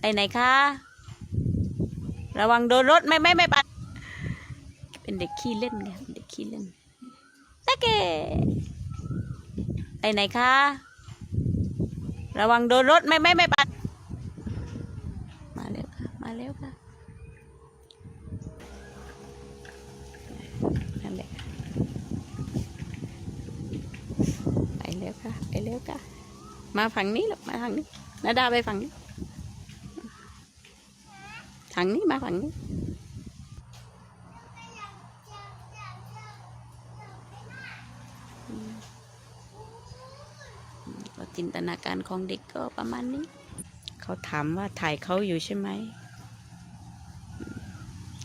ไปไหนคะ ระวังโดนรถไม่ไม่ไม่ปัด เป็นเด็กขี้เล่นไงเป็นเด็กขี้เล่นตะเกไปไหนคะ ระวังโดนรถไม่ไม่ไม่ปัด มาเร็วค่ะ มาเร็วค่ะนั่นแหละไปเร็วค่ะ ไปเร็วค่ะ มาฝั่งนี้หรอกมาฝังนี้นาดาไปฝั่งนี้ ฝั่งนี้มาฝั่งนี้ก็จินตนาการของเด็กก็ประมาณนี้ เขาถามว่าถ่ายเขาอยู่ใช่ไหม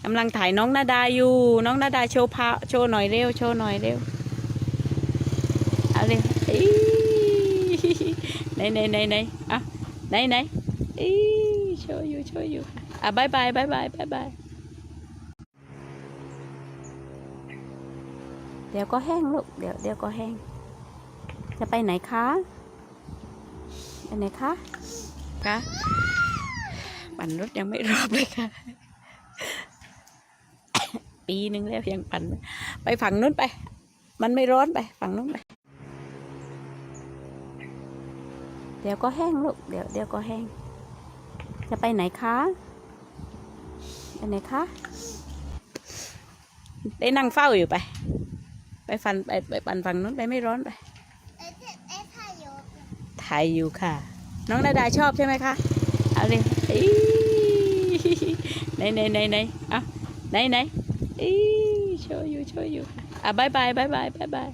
กำลังถ่ายน้องนาดาอยู่ น้องนาดาโชว์พาโชว์หน่อยเร็ว โชว์หน่อยเร็ว เอาเลยอี๋ไหนไหนไหนไหนอะไหนไหนอี๋โชว์อยู่ โชว์อยู่ อะบายบายบายบายบายบายเดี๋ยวก็แห้งลูก เดี๋ยวเดี๋ยวก็แห้ง จะไปไหนคะ ไปไหนคะคะปั่นรถยังไม่รอบเลยค่ะ ปีหนึ่งแล้วยังปั่นไม่ไปฝั่งนู้นไป มันไม่ร้อนไป ฝั่งนู้นไป เดี๋ยวก็แห้งลูก เดี๋ยวเดี๋ยวก็แห้ง จะไปไหนคะ ไปไหนคะ ได้นั่งเฝ้าอยู่ไป ไปฟันไปไปปั่นฝั่งนู้นไปไม่ร้อนไปถ่ายอยู่ค่ะ น้องนาดาชอบใช่ไหมคะ เอาเลยอี๋ไหนไหนไหนไหนอะไหนไหนอีโชว์อยู่โชว์อยู่อะบายบายบายบายบายบาย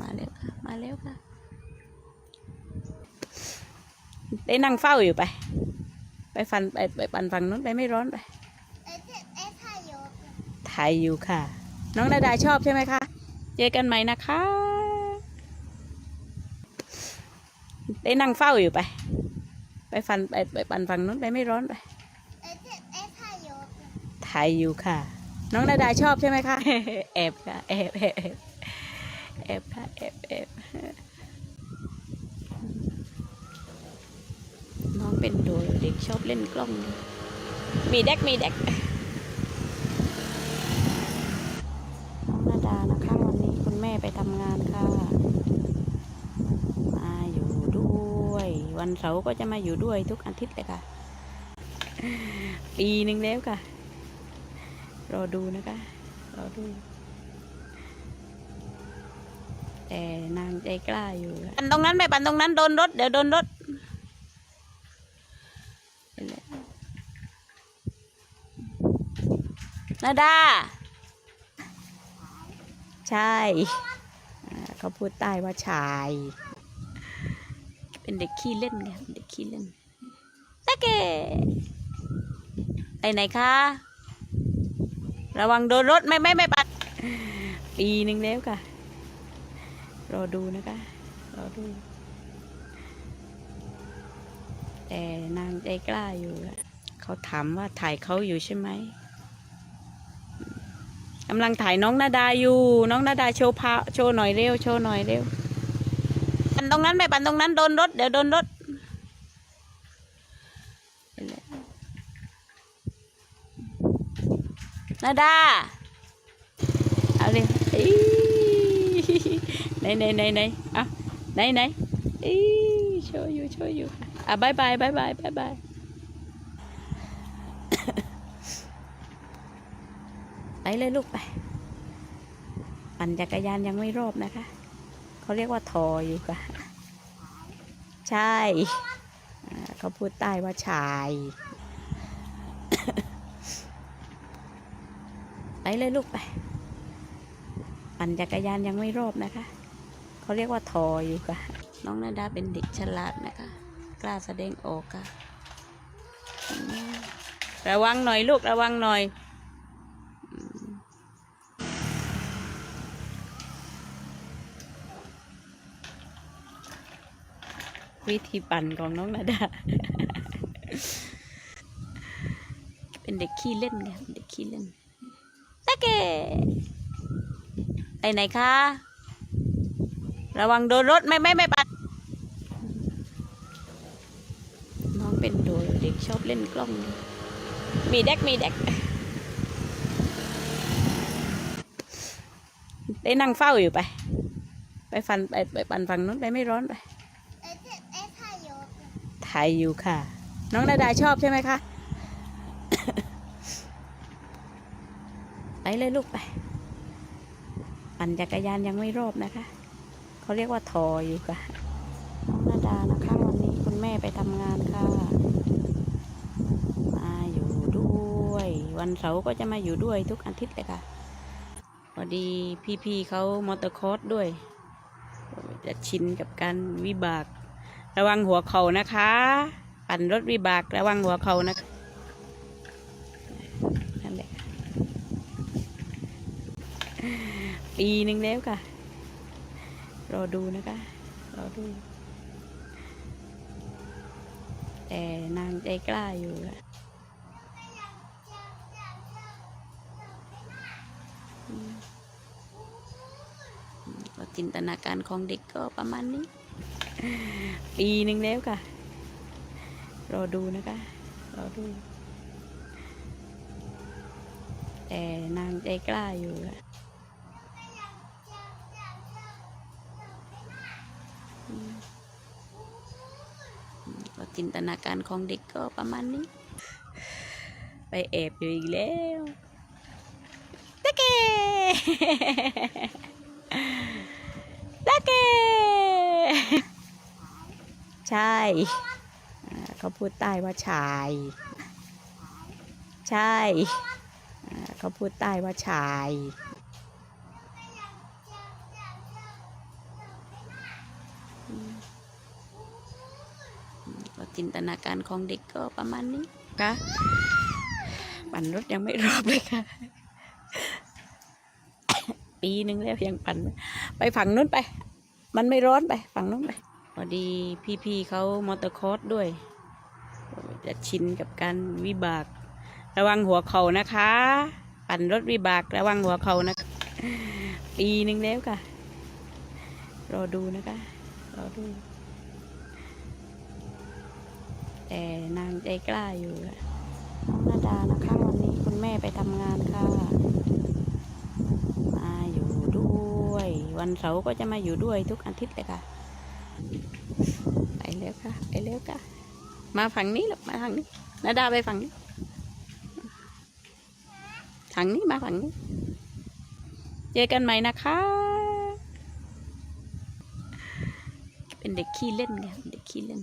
มาเร็วค่ะ มาเร็วค่ะ ได้นั่งเฝ้าอยู่ไป ฟันไปไปปั่นฝั่งนู้นไปไม่ร้อนไปเอ๊ะเอ๊ะถ้าโยกถ่ายอยู่ค่ะ น้องนาดาชอบใช่ไหมคะ เจอกันใหม่นะคะได้นั่งเฝ้าอยู่ไป ไปฟันไปไปปั่นฝั่งนู้นไปไม่ร้อนไปเอ๊ะเอ๊ะถ้าโยกถ่ายอยู่ค่ะ น้องนาดาชอบใช่ไหมคะแอบค่ะแอบแอบแอบแอบค่ะแอบแอบ องเป็นโดเด็กชอบเล่นกล้อง มีเด็กมีเด็กน้องนาดานะคะวันนี้คุณแม่ไปทำงานค่ะ มาอยู่ด้วย วันเสาร์ก็จะมาอยู่ด้วยทุกอาทิตย์เลยค่ะ ปีหนึ่งแล้วค่ะ รอดูนะคะ รอดูแต่นางใจกล้าอยู่ปันตรงนั้นไปปันตรงนั้นโดนรถ เดี๋ยวโดนรถเห็นแล้ว นาดา ใช่เขาพูดใต้ว่าชาย เป็นเด็กขี้เล่นไงเด็กขี้เล่นตะเกไปไหนคะ ระวังโดนรถไม่ไม่ไม่ปัด ปีหนึ่งแล้วค่ะ รอดูนะคะ รอดู แต่นางใจกล้าอยู่ค่ะเขาถามว่าถ่ายเขาอยู่ใช่ไหม กำลังถ่ายน้องนาดาอยู่ น้องนาดาโชว์พาโชว์หน่อยเร็ว โชว์หน่อยเร็ว ปันตรงนั้นไปปันตรงนั้นโดนรถ เดี๋ยวโดนรถ นาดา เอาเลยอี๋ไหนไหนไหนไหนอะไหนไหนอีโชว์อยู่โชว์อยู่อะบายบายบายบายบายบาย ไป เลยลูกไป ปั่นจักรยานยังไม่รอบนะคะ เขาเรียกว่าทออยู่ค่ะ ใช่เขาพูดใต้ว่าชาย ไปเลยลูกไป ปั่นจักรยานยังไม่รอบนะคะ เขาเรียกว่าทออยู่ค่ะ น้องนาดาเป็นเด็กฉลาดนะคะ กล้าแสดงออกค่ะ ระวังหน่อยลูกระวังหน่อย วิธีปั่นของน้องนาดา เป็นเด็กขี้เล่นไงเป็นเด็กขี้เล่นตะเกไปไหนคะ ระวังโดนรถไม่ไม่ไม่ปัดเป็นโดเด็กชอบเล่นกล้อง มีเด็กมีเด็กได้นั่งเฝ้าอยู่ไป ไปฟันไปไปปั่นฝั่งนู้นไปไม่ร้อนไป เอ้ยเอ้ยถ้ายก ถ่ายอยู่ค่ะ น้องนาดาชอบใช่ไหมคะ ไปเลยลูกไป ปั่นจักรยานยังไม่รอบนะคะ เขาเรียกว่าทออยู่ค่ะ น้องนาดานะคะวันนี้คุณแม่ไปทำงานค่ะ มาอยู่ด้วย วันเสาร์ก็จะมาอยู่ด้วยทุกอาทิตย์เลยค่ะ พอดีพี่ๆเขามอเตอร์คอร์สด้วยจะชินกับการวิบาก ระวังหัวเข่านะคะ ปั่นรถวิบากระวังหัวเข่านะคะนั่นแหละปีหนึ่งแล้วค่ะ รอดูนะคะ รอดู แต่นางใจกล้าอยู่ค่ะก็จินตนาการของเด็กก็ประมาณนี้ ปีหนึ่งแล้วค่ะ รอดูนะคะ รอดู แต่นางใจกล้าอยู่ค่ะก็จินตนาการของเด็กก็ประมาณนี้ ไปแอบอยู่อีกแล้วตะเกตะเก ใช่อ่าเขาพูดใต้ว่าชาย ใช่อ่าเขาพูดใต้ว่าชายอืมก็จินตนาการของเด็กก็ประมาณนี้ค่ะปั่นรถยังไม่รอบเลยค่ะ ปีหนึ่งแล้วยังปั่นไม่ไปฝั่งนู้นไป มันไม่ร้อนไป ฝั่งนู้นไปพ อดีพี่ๆเขามอเตอร์คอร์สด้วย จะชินกับการวิบาก ระวังหัวเข่านะคะ ปั่นรถวิบากระวังหัวเข่านะ ปีหนึ่งแล้วค่ะ รอดูนะคะ รอดู แต่นางใจกล้าอยู่ค่ะน้องนาดานะคะวันนี้คุณแม่ไปทำงานค่ะ มาอยู่ด้วย วันเสาร์ก็จะมาอยู่ด้วยทุกอาทิตย์เลยค่ะ ไปเร็วค่ะ ไปเร็วค่ะ มาฝั่งนี้หรอกมาทางนี้นาดาไปฝั่งนี้ทางนี้มาฝั่งนี้ เจอกันใหม่นะคะ เป็นเด็กขี้เล่นไงเด็กขี้เล่น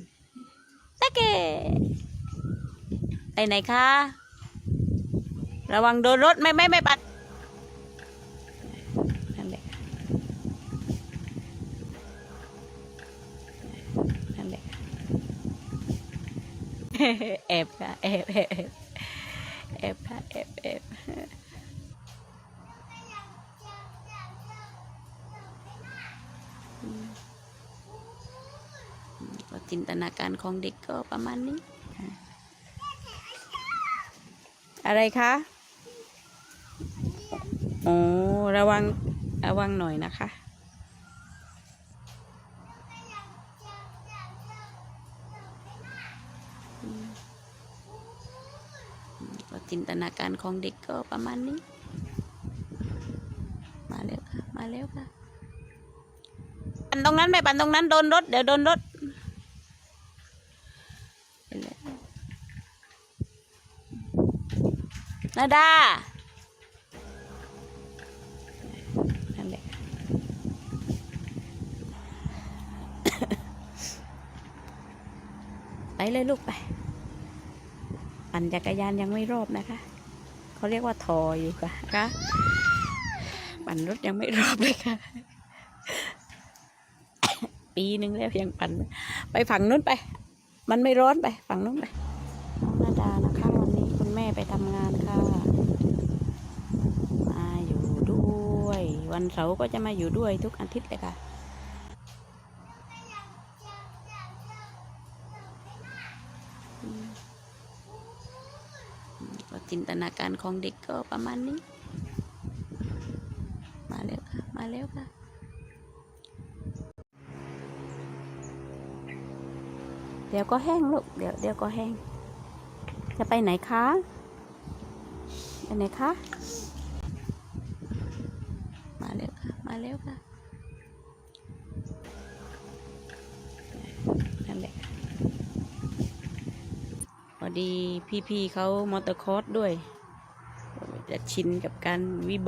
ตะเกไปไหนคะ ระวังโดนรถไม่ไม่ไม่ปัด นั่นแหละนั่นแหละ แอบค่ะแอบแอบแอบค่ะแอบแอบก็จินตนาการของเด็กก็ประมาณนี้ค่ะอะไรคะโอ้ระวังระวังหน่อยนะคะ ก็จินตนาการของเด็กก็ประมาณนี้ มาแล้วค่ะ มาแล้วค่ะ ปั่นตรงนั้นไปปั่นตรงนั้นโดนรถ เดี๋ยวโดนรถไปแล้วนาดาไปเลยลูกไป ปั่นจักรยานยังไม่รอบนะคะ เขาเรียกว่าทออยู่ค่ะคะปั่นรถยังไม่รอบเลยค่ะ ปีหนึ่งแล้วยังปั่นไม่ไปฝั่งนู้นไป มันไม่ร้อนไป ฝั่งนู้นไปน้องนาดานะคะวันนี้คุณแม่ไปทำงานค่ะ มาอยู่ด้วย วันเสาร์ก็จะมาอยู่ด้วยทุกอาทิตย์เลยค่ะอืมก็ จินตนาการของเด็กก็ประมาณนี้ มาแล้วค่ะ มาแล้วค่ะเดี๋ยวก็แห้งลูกเดี๋ยวเดี๋ยวก็แห้ง จะไปไหนคะ ไปไหนคะ มาแล้วค่ะ มาแล้วค่ะ ดีพี่ๆเขามอเตอร์คอร์สด้วยจะชินกับการวิบ